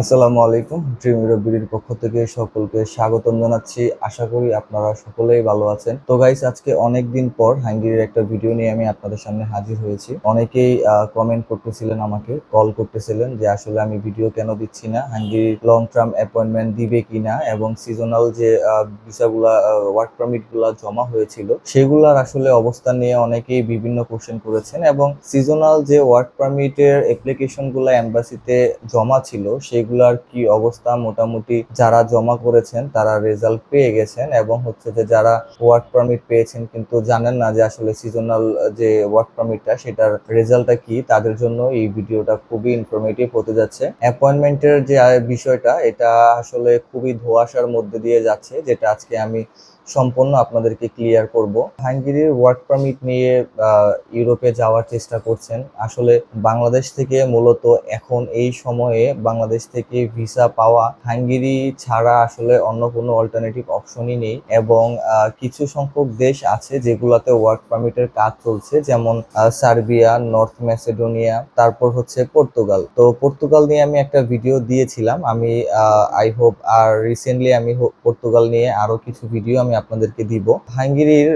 আসসালামু আলাইকুম। ড্রিম বিডির পক্ষ থেকে সকলকে স্বাগতম জানাচ্ছি। আশা করি আপনারা সকলেই ভালো আছেন। তো গাইস আজকে অনেক দিন পর হাঙ্গেরির একটা ভিডিও নিয়ে আমি আপনাদের সামনে হাজির হয়েছি। অনেকেই কমেন্ট করতেছিলেন আমাকে কল করতেছিলেন যে আসলে আমি ভিডিও কেন দিচ্ছি না হাঙ্গেরি লং টার্ম অ্যাপয়েন্টমেন্ট দিবে কিনা এবং সিজনাল যে ভিসাগুলা ওয়ার্ক পারমিটগুলা জমা হয়েছিল, সেগুলার আসলে অবস্থান নিয়ে অনেকেই বিভিন্ন কোশ্চেন করেছেন এবং সিজনাল যে ওয়ার্ক পারমিটের অ্যাপ্লিকেশনগুলা এম্বাসিতে জমা ছিল সেগুলার কি অবস্থা? মোটামুটি যারা জমা করেছেন, তারা রেজাল্ট পেয়ে গেছেন এবং হচ্ছে যে যারা ওয়ার্ক পারমিট পেয়েছেন কিন্তু জানেন না যে আসলে সিজনাল যে ওয়ার্ক পারমিটটা সেটার রেজাল্টটা কি, তাদের জন্য এই ভিডিওটা খুবই ইনফরমেটিভ হতে যাচ্ছে। অ্যাপয়েন্টমেন্টের যে বিষয়টা, এটা আসলে খুবই ধোয়াশার মধ্যে দিয়ে যাচ্ছে, যেটা আজকে আমি সম্পূর্ণ আপনাদেরকে ক্লিয়ার করব। হাঙ্গেরির ওয়ার্ক পারমিট নিয়ে ইউরোপে যাওয়ার চেষ্টা করছেন। আসলে বাংলাদেশ থেকে মূলত এখন এই সময়ে বাংলাদেশ থেকে ভিসা পাওয়া হাঙ্গেরি ছাড়া আসলে অন্য কোনো অল্টারনেটিভ অপশনই নেই এবং কিছু সংখ্যক দেশ আছে যেগুলোতে ওয়ার্ক পারমিটের কাজ চলছে। যেমন সার্বিয়া, নর্থ ম্যাসেডোনিয়া, তারপর হচ্ছে পর্তুগাল। তো পর্তুগাল নিয়ে আমি একটা ভিডিও দিয়েছিলাম। আমি আই হোপ আর রিসেন্টলি আমি পর্তুগাল নিয়ে আরও কিছু ভিডিও আমি আপনাদেরকে দিব। হাঙ্গেরির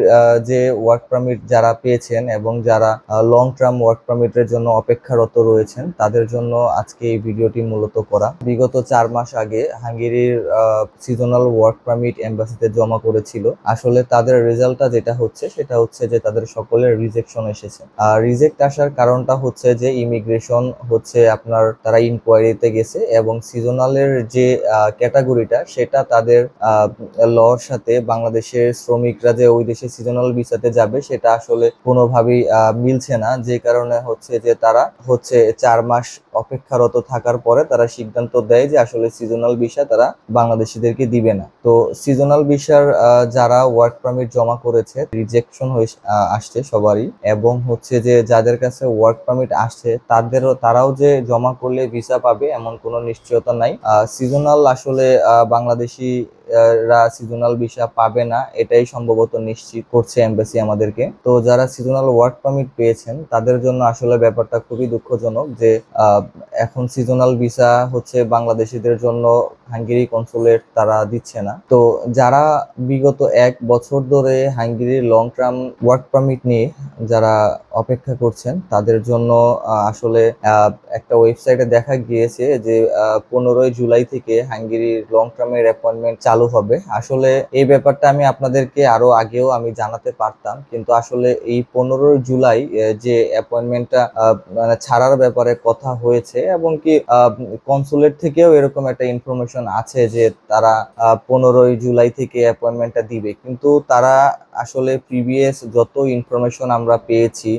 যে ওয়ার্ক পারমিট যারা পেয়েছেন এবং যারা লং টার্ম ওয়ার্ক পারমিটের জন্য অপেক্ষারত রয়েছেন, তাদের জন্য আজকে এই ভিডিওটি মূলত করা। বিগত চার মাস আগে হাঙ্গেরির সিজনাল ওয়ার্ক পারমিট এম্বাসিতে জমা করেছিল। আসলে তাদের রেজাল্টটা যেটা হচ্ছে, সেটা হচ্ছে যে তাদের সকলের রিজেকশন এসেছে। আর রিজেক্ট আসার কারণটা হচ্ছে যে ইমিগ্রেশন হচ্ছে আপনার, তারা ইনকোয়ারিতে গেছে এবং সিজনালের যে ক্যাটাগরিটা সেটা তাদের লর সাথে বাংলাদেশের শ্রমিকরা যে ওই দেশে সিজনাল ভিসাতে যাবে, সেটা আসলে কোনোভাবেই মিলছে না। যে কারণে হচ্ছে যে তারা হচ্ছে চার মাস অপেক্ষারত থাকার পরে তারা সিদ্ধান্ত দেয় যে আসলে সিজনাল ভিসা তারা বাংলাদেশিদেরকে দিবে না। তো সিজনাল ভিসার যারা ওয়ার্ক পারমিট জমা করেছে রিজেকশন হয়ে আসছে সবারই। এবং হচ্ছে যে যাদের কাছে ওয়ার্ক পারমিট আসছে, তাদেরও, তারাও যে জমা করলে ভিসা পাবে, এমন কোনো নিশ্চয়তা নাই। সিজনাল আসলে বাংলাদেশি রা সিজনাল ভিসা পাবে না, এটাই সম্ভবত নিশ্চিত করছে এমবাসি আমাদেরকে। তো যারা সিজনাল ওয়ার্ক পারমিট পেয়েছেন, তাদের জন্য আসলে ব্যাপারটা খুবই দুঃখজনক যে এখন সিজনাল ভিসা হচ্ছে বাংলাদেশিদের জন্য হাঙ্গেরি কনসুলেট তারা দিচ্ছে না। তো যারা বিগত এক বছর ধরে হাঙ্গেরির লং টার্ম ওয়ার্ক পারমিট নিয়ে যারা অপেক্ষা করছেন, তাদের জন্য আসলে একটা ওয়েবসাইটে দেখা গিয়েছে যে পনেরোই জুলাই থেকে হাঙ্গেরির লং টার্মের অ্যাপয়েন্টমেন্ট চালু হবে। আসলে এই ব্যাপারটা আমি আপনাদেরকে আরও আগেও আমি জানাতে পারতাম, কিন্তু আসলে এই পনেরোই জুলাই যে অ্যাপয়েন্টমেন্টটা মানে ছাড়ার ব্যাপারে কথা হয়েছে, এবং কি কনসুলেট থেকেও এরকম একটা ইনফরমেশন আছে যে, তারা পনেরোই জুলাই থেকে অ্যাপয়েন্টমেন্টটা দিবে। কিন্তু তারা আসলে প্রিভিয়াস যত ইনফরমেশন আমরা পেয়েছি।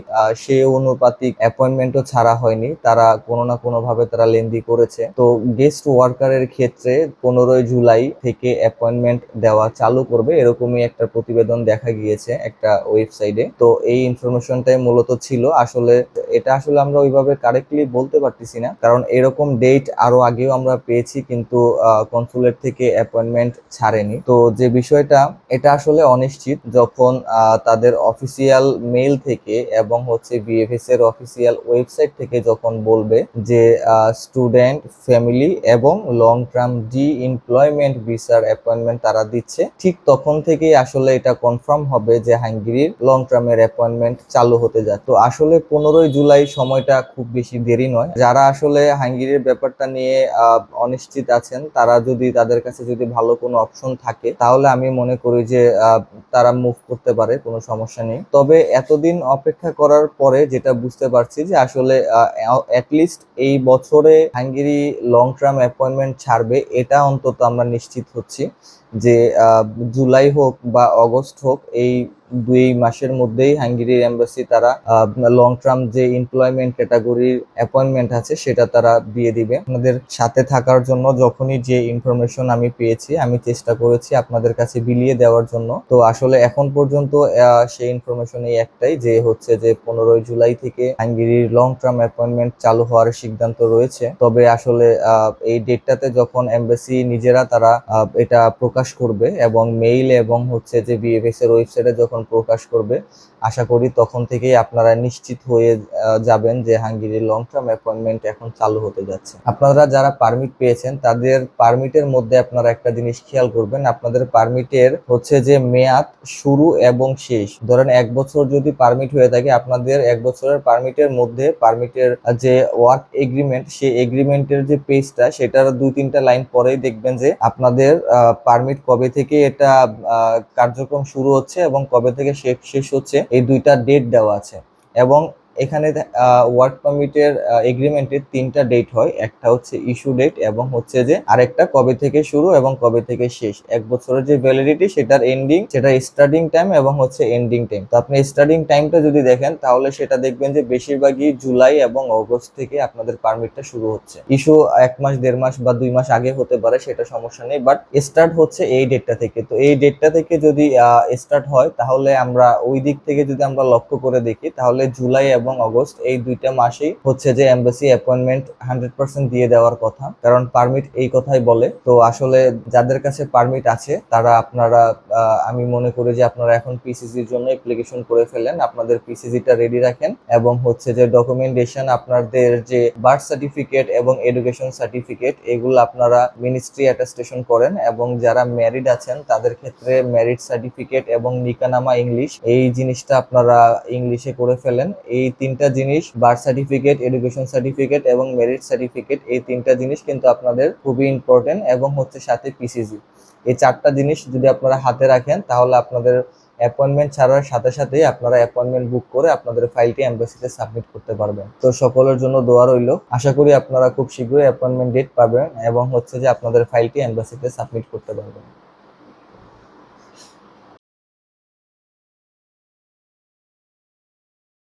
সে অনুপাতিক অ্যাপয়েন্টমেন্টও ছাড়া হয়নি। তারা কোনো না কোনো ভাবে তারা লেন্দি করেছে। তো গেস্ট ওয়ার্কারের ক্ষেত্রে পনেরোই জুলাই থেকে অ্যাপয়েন্টমেন্ট দেওয়া চালু করবে। এরকমই একটা প্রতিবেদন দেখা গিয়েছে একটা ওয়েবসাইটে তো এই ইনফরমেশনটাই মূলত ছিল। আসলে এটা আসলে আমরা ওইভাবে কারেক্টলি বলতে পারতেছি না। কারণ এরকম ডেট আরও আগেও আমরা পেয়েছি কিন্তু কনসুলেট থেকে অ্যাপয়েন্টমেন্ট ছাড়েনি। তো যে বিষয়টা, এটা আসলে অনিশ্চিত। যখন তাদের অফিসিয়াল মেইল থেকে এবং হচ্ছে বিএফএস এর অফিসিয়াল ওয়েবসাইট থেকে যখন বলবে যে স্টুডেন্ট ফ্যামিলি এবং লং টার্ম ডি এমপ্লয়মেন্ট ভিসার অ্যাপয়েন্টমেন্ট তারা দিচ্ছে, ঠিক তখন থেকেই আসলে এটা কনফার্ম হবে যে হাঙ্গেরির লং টার্মের অ্যাপয়েন্টমেন্ট চালু হতে যায় তো আসলে পনেরোই জুলাই সময়টা খুব বেশি দেরি নয়। যারা আসলে হাঙ্গেরির ব্যাপারটা নিয়ে অনিশ্চিত আছেন, তারা যদি তাদের কাছে যদি ভালো কোনো অপশন থাকে, তাহলে আমি মনে করি যে তারা মুভ করতে পারে, কোনো সমস্যা নেই। তবে এতদিন অপেক্ষা করার পরে যেটা বুঝতে পারছি যে আসলে অ্যাটলিস্ট এই বছরে হাঙ্গেরি লং টার্ম অ্যাপয়েন্টমেন্ট ছাড়বে, এটা অন্তত আমরা নিশ্চিত হচ্ছি যে জুলাই হোক বা অগস্ট হোক, এই দুই মাসের মধ্যেই হাঙ্গেরির এম্বাসি তারা লং টার্ম যে এমপ্লয়মেন্ট ক্যাটাগরির অ্যাপয়েন্টমেন্ট আছে সেটা তারা দিয়ে দিবে। আপনাদের সাথে থাকার জন্য যখনই যে ইনফরমেশন আমি পেয়েছি, আমি চেষ্টা করেছি আপনাদের কাছে বিলিয়ে দেওয়ার জন্য। তো আসলে এখন পর্যন্ত সেই ইনফরমেশন এই একটাই যে হচ্ছে যে পনেরোই জুলাই থেকে হাঙ্গেরির লং টার্ম অ্যাপয়েন্টমেন্ট চালু হওয়ার সিদ্ধান্ত রয়েছে। তবে আসলে এই ডেটটাতে যখন এমবাসি নিজেরা তারা এটা প্রকাশ করবে এবং মেইল এবং হচ্ছে যে বিএফএস এর ওয়েবসাইটে যখন প্রকাশ করবে। আশা করি তখন থেকেই আপনারা নিশ্চিত হয়ে যাবেন যে হাঙ্গেরির লং টার্ম অ্যাপয়েন্টমেন্ট এখন চালু হতে যাচ্ছে। আপনারা যারা পারমিট পেয়েছেন, তাদের পারমিটের মধ্যে আপনারা একটা জিনিস খেয়াল করবেন। আপনাদের পারমিটের হচ্ছে যে মেয়াদ শুরু এবং শেষ। ধরেন এক বছর যদি পারমিট হয়ে থাকে, আপনাদের এক বছরের পারমিটের মধ্যে পারমিটের যে ওয়ার্ক এগ্রিমেন্ট সেই এগ্রিমেন্টের যে পেজটা সেটার দুই তিনটা লাইন পরেই দেখবেন যে আপনাদের পারমিট কবে থেকে এটা কার্যক্রম শুরু হচ্ছে এবং কবে থেকে শেষ হচ্ছে। এই দুইটা ডেট দেওয়া আছে। এবং এখানে ওয়ার্ক পারমিটের এগ্রিমেন্টের তিনটা ডেট হয়। একটা হচ্ছে ইস্যু ডেট এবং হচ্ছে যে আরেকটা কবে থেকে শুরু এবং কবে থেকে শেষ। এক বছরের যে ভ্যালিডিটি সেটার এন্ডিং সেটা স্টার্টিং টাইম এবং হচ্ছে এন্ডিং টাইম তো আপনি স্টার্টিং টাইমটা যদি দেখেন, তাহলে সেটা দেখবেন যে বেশিরভাগই জুলাই এবং অগস্ট থেকে আপনাদের পারমিটটা শুরু হচ্ছে। ইস্যু এক মাস, দেড় মাস বা দুই মাস আগে হতে পারে, সেটা সমস্যা নেই বাট স্টার্ট হচ্ছে এই ডেটটা থেকে। তো এই ডেটটা থেকে যদি স্টার্ট হয়, তাহলে আমরা ওই দিক থেকে যদি আমরা লক্ষ্য করে দেখি, তাহলে জুলাই এবং অগস্ট, এই দুইটা মাসেই হচ্ছে যে এমবাসি অ্যাপয়েন্টমেন্ট হান্ড্রেড পার্সেন্ট দিয়ে দেওয়ার কথা। কারণ পারমিট এই কথাই বলে। তো আসলে যাদের কাছে পারমিট আছে, তারা আপনারা আমি মনে করি যে আপনারা এখন পিসিসির জন্য অ্যাপ্লিকেশন করে ফেলেন। আপনাদের পিসিসিটা রেডি রাখেন এবং হচ্ছে যে ডকুমেন্টেশন আপনাদের যে বার্থ সার্টিফিকেট এবং এডুকেশন সার্টিফিকেট এগুলো আপনারা মিনিস্ট্রি অ্যাটাস্টেশন করেন এবং যারা ম্যারিড আছেন, তাদের ক্ষেত্রে ম্যারিড সার্টিফিকেট এবং নিকানামা ইংলিশ এই জিনিসটা আপনারা ইংলিশে করে ফেলেন। এই তিনটা জিনিস বার্থ সার্টিফিকেট এডুকেশন সার্টিফিকেট এবং মেরিট সার্টিফিকেট এই তিনটা জিনিস কিন্তু আপনাদের খুবই ইম্পর্টেন্ট এবং হচ্ছে সাথে পিসিজি এই চারটা জিনিস যদি আপনারা হাতে রাখেন, তাহলে আপনাদের অ্যাপয়েন্টমেন্ট ছাড়ার সাথে সাথেই আপনারা অ্যাপয়েন্টমেন্ট বুক করে আপনাদের ফাইলটি এমবাসিতে সাবমিট করতে পারবেন। তো সকলের জন্য দোয়া রইল। আশা করি আপনারা খুব শীঘ্রই অ্যাপয়েন্টমেন্ট ডেট পাবেন এবং হচ্ছে যে আপনাদের ফাইলটি এমবাসিতে সাবমিট করতে পারবেন।